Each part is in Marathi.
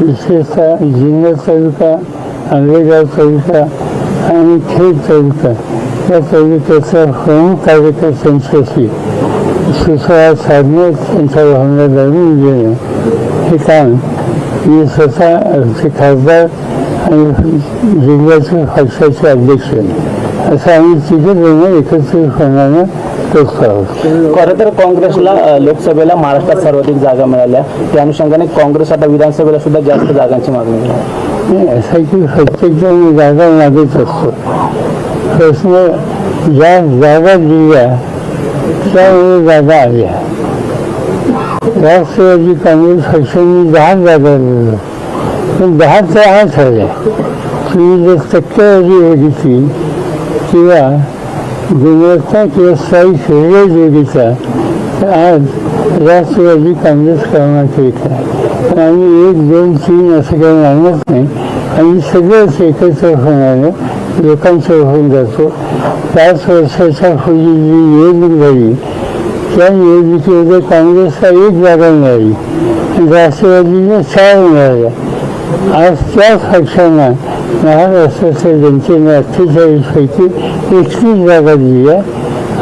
विशेषतः जिल्हा तालुका आंबेगाव तालुका आणि खेड तालुका या तालुक्याचा प्रमुख कार्यकर्त्यांच्याशी सुसंवाद साधणे त्यांच्या भावना जाणून घेणे. हे काम मी स्वतः आमचे खासदार आणि जिल्ह्याचे पक्षाचे अध्यक्ष. असं आम्ही तिघे जण एकत्रितपणानं करतो आहोत खरं तर काँग्रेसला लोकसभेला महाराष्ट्रात सर्वाधिक जागा मिळाल्या. त्या अनुषंगाने काँग्रेस आता विधानसभेला सुद्धा जास्त जागांची मागणी करत नाही, असं आहे की प्रत्येक जण जागा मागत असतो. प्रश्न ज्या जागा दिल्या त्यामुळे जागा आल्या राष्ट्रवादी काँग्रेस पक्षाने दहा जागा दिल्या. पण दहा तर आज झाल्या. तुम्ही जर टक्केवारी बघितली किंवा गुणवत्ता किंवा स्थायी शरीर बघितला तर आज राष्ट्रवादी काँग्रेस करण्यात एक आहे पण आम्ही एक दोन तीन असं काही मानत नाही आम्ही सगळंच एकत्र होणारं लोकांचं होऊन जातो पाच वर्षाच्या पूर्वी जी निवडणूक झाली त्या निवडणुकीमध्ये काँग्रेसला एक जागा मिळाली राष्ट्रवादीने चार मिळाल्या आज त्याच पक्षांना महाराष्ट्राच्या जनतेने अठ्ठेचाळीसपैकी एकतीस जागा दिल्या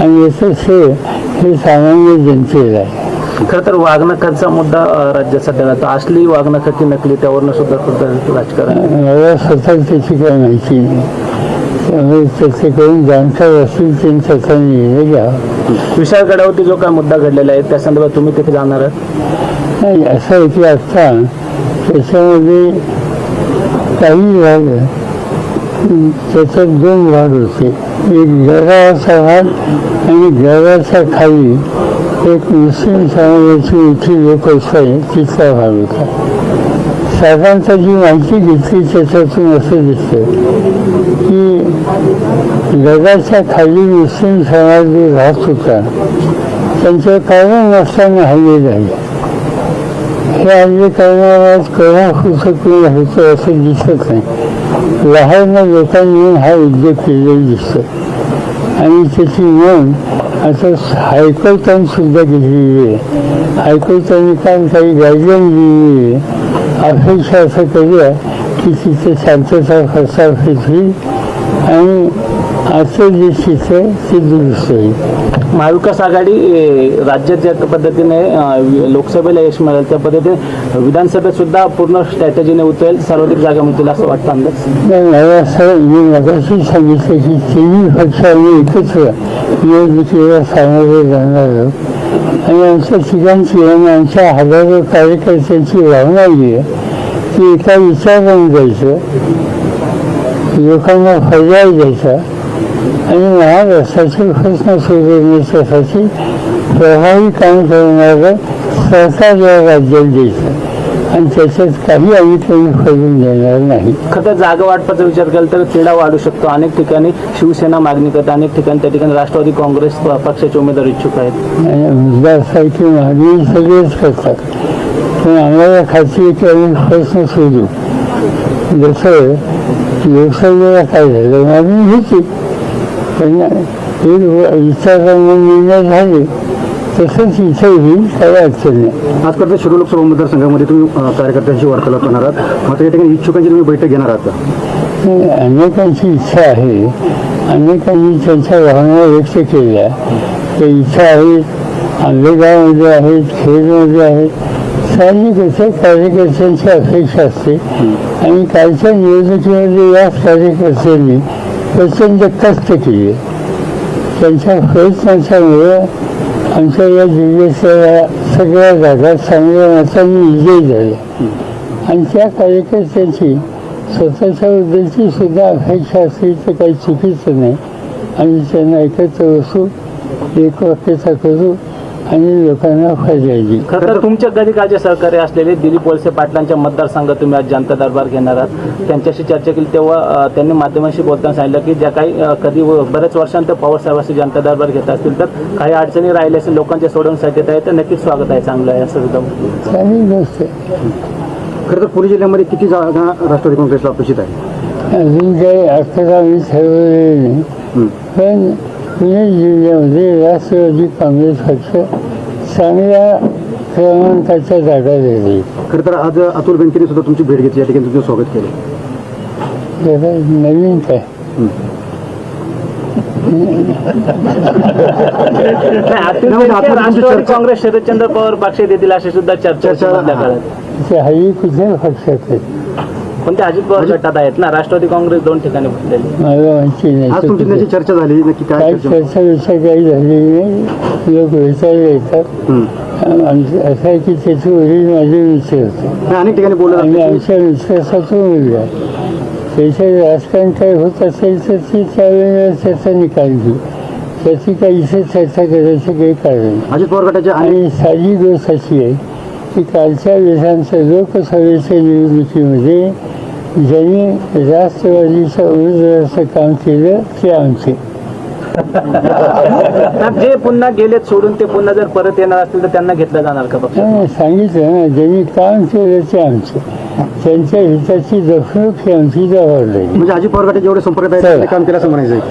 आणि याचं श्रेय हे सामान्य जनतेला आहे खरं तर वागणकाचा मुद्दा राज्यात सध्या आता असली वागणका की नकली त्यावरनं सुद्धा सुद्धा राजकारण. मला स्वतः त्याची काही माहिती नाही त्यामुळे त्याचे करून जाणकार असतील त्यांनी त्याचा निर्णय घ्यावा विशाळगडावरती जो काय मुद्दा घडलेला आहे त्या संदर्भात तुम्ही तिथे जाणार आहात? नाही असं आहे की आता त्याच्यामध्ये काही भाग त्याच्यात दोन भाग होते. एक घराचा भाग आणि गडाच्या खाली एक मुस्लिम समाजाची लोक लोकशाही तिथला भाग होता. साधारणतः जी माहिती घेतली त्याच्यातून असं दिसतं की जगाच्या खाली मुस्लिम समाज जे राहत होता त्यांचं कारण नसताना हल्ले झाले. हे हल्ले करणारा कळा कुणी होतं असं दिसत नाही लहान लोकांनी हा उद्योग केलेला दिसतो आणि त्याची नोंद आता हायकोर्टाने सुद्धा घेतलेली आहे हायकोर्टाने काल काही गाईडलाईन दिलेली आहे अपेक्षा असं करूया की तिथे शांतता प्रस्थापित होईल आणि असं जे चित्र ते दुरुस्त होईल. महाविकास आघाडी ए, राज्यात ज्या पद्धतीने अ, लोकसभेला यश मिळेल त्या पद्धतीने विधानसभेत सुद्धा पूर्ण स्ट्रॅटेजीने उतरेल सर्वाधिक जागा मिळतील असं वाटतं अंदाज? नाही मला असं मी मगाशी सांगितलं की तिन्ही पक्षांनी एकत्र निवडणुकीला सामोरे जाणार आहोत. आणि आमच्या ठिकाणची आणि आमच्या हजारो कार्यकर्त्यांची भावना ही आहे की एका विचाराने जायचं लोकांना पर्याय द्यायचा आणि महाराष्ट्राचे प्रश्न सोडवण्यासाठी प्रभावी काम करणारं सरकार या राज्यात द्यायचं आणि त्याच्यात काही आम्ही कमी करून देणार नाही खरं जागा वाटपाचा विचार केला तर तिढा वाढू शकतो. अनेक ठिकाणी शिवसेना मागणी करते अनेक ठिकाणी त्या ठिकाणी राष्ट्रवादी काँग्रेस पक्षाचे उमेदवार इच्छुक आहेत. की मागणी सगळेच करतात पण आम्हाला खात्री आहे की आम्ही प्रश्न सोडू. जसं लोकसभेला काय झालं मागणी होती पण हे विचारांना निर्णय झाले तसंच इथे होईल काही अडचण नाही. आज करता शिरूर लोकसभा मतदारसंघामध्ये तुम्ही कार्यकर्त्यांशी वार्तालाप करणार आहात. मात्र या ठिकाणी इच्छुकांची तुम्ही बैठक घेणार आहात अनेकांची इच्छा आहे. अनेकांनी त्यांच्या भावना व्यक्त केल्या. ते इच्छा आहेत आंबेगावमध्ये आहेत खेडमध्ये आहेत. साहजिक असं कार्यकर्त्यांची अपेक्षा असते. आणि कालच्या निवडणुकीमध्ये याच कार्यकर्त्यांनी प्रचंड कष्ट केले त्यांच्या प्रयत्नांच्यामुळे आमच्या या जिल्ह्याच्या सगळ्या जागा चांगल्या मतांनी विजयी झाले. आणि त्या कार्यकर्त्यांची स्वतःच्या बद्दलची सुद्धा अपेक्षा असली तर काही चुकीचं नाही. आम्ही त्यांना एकत्र बसू एक वाक्यता करू आणि लोकांना देऊ खरं तर तुमच्या कधी काळचे सहकारी असलेले दिलीप वळसे पाटलांच्या मतदारसंघात तुम्ही आज जनता दरबार घेणार आहात. त्यांच्याशी चर्चा केली. तेव्हा त्यांनी माध्यमांशी बोलताना सांगितलं की ज्या काही कधी व- बऱ्याच वर्षांतर पवार साहेबांशी जनता दरबार घेत असतील तर काही अडचणी राहिल्या असेल लोकांच्या सोडवण्यासाठी आहे तर नक्कीच स्वागत आहे चांगलं आहे असं सुद्धा. खरं तर पुणे जिल्ह्यामध्ये किती जागा राष्ट्रवादी काँग्रेसला अपेक्षित आहे? अजून काही अर्थात आम्ही ठरवलेले नाही. हं. पण पुणे जिल्ह्यामध्ये राष्ट्रवादी काँग्रेस पक्ष चांगल्या क्रमांकाच्या जागा दिली. खरं तर आज अतुल बेनकेने सुद्धा तुमची भेट घेतली या ठिकाणी तुमचं स्वागत केलं. नवीन काय? काँग्रेस शरदचंद्र पवार पक्ष देतील अशी सुद्धा चर्चा हल्ली कुठल्या पक्षात आहे पण ते अजित पवार गटात आहेत ना? राष्ट्रवादी काँग्रेस दोन ठिकाणी आज तुमची. त्याची चर्चा झाली नक्की काय काही चर्चा चर्चा विषय काही नाही लोक विचारले येतात. हं. आमचं असं आहे की त्याचे वडील माझे मित्र होते. नाही, अनेक ठिकाणी बोललं आणि आमच्या विश्वासाचा मुलगा त्याच्या राजकारण काय होत असेल तर ती त्यावेळेला त्याचा निकाल घेऊ त्याची काही इथे चर्चा करायचं काही कारण नाही. अजित पवार गटाचे अनेक आणि साधी गोष्ट अशी आहे की कालच्या विधानसभा लोकसभेच्या निवडणुकीमध्ये ज्यांनी राष्ट्रवादीच्या उमेदवाराचं काम केलं ते आमचे जे पुन्हा गेलेत सोडून ते पुन्हा जर परत येणार असतील तर त्यांना घेतलं जाणार का पक्ष? नाही, सांगितलं ना ज्यांनी काम केलं ते आमचे. त्यांच्या हिताची जपणूक ही आमची जबाबदारी म्हणजे अजित पवार गटाचे जेवढे संपर्क आहेत काम केलं असं म्हणायचं आहे.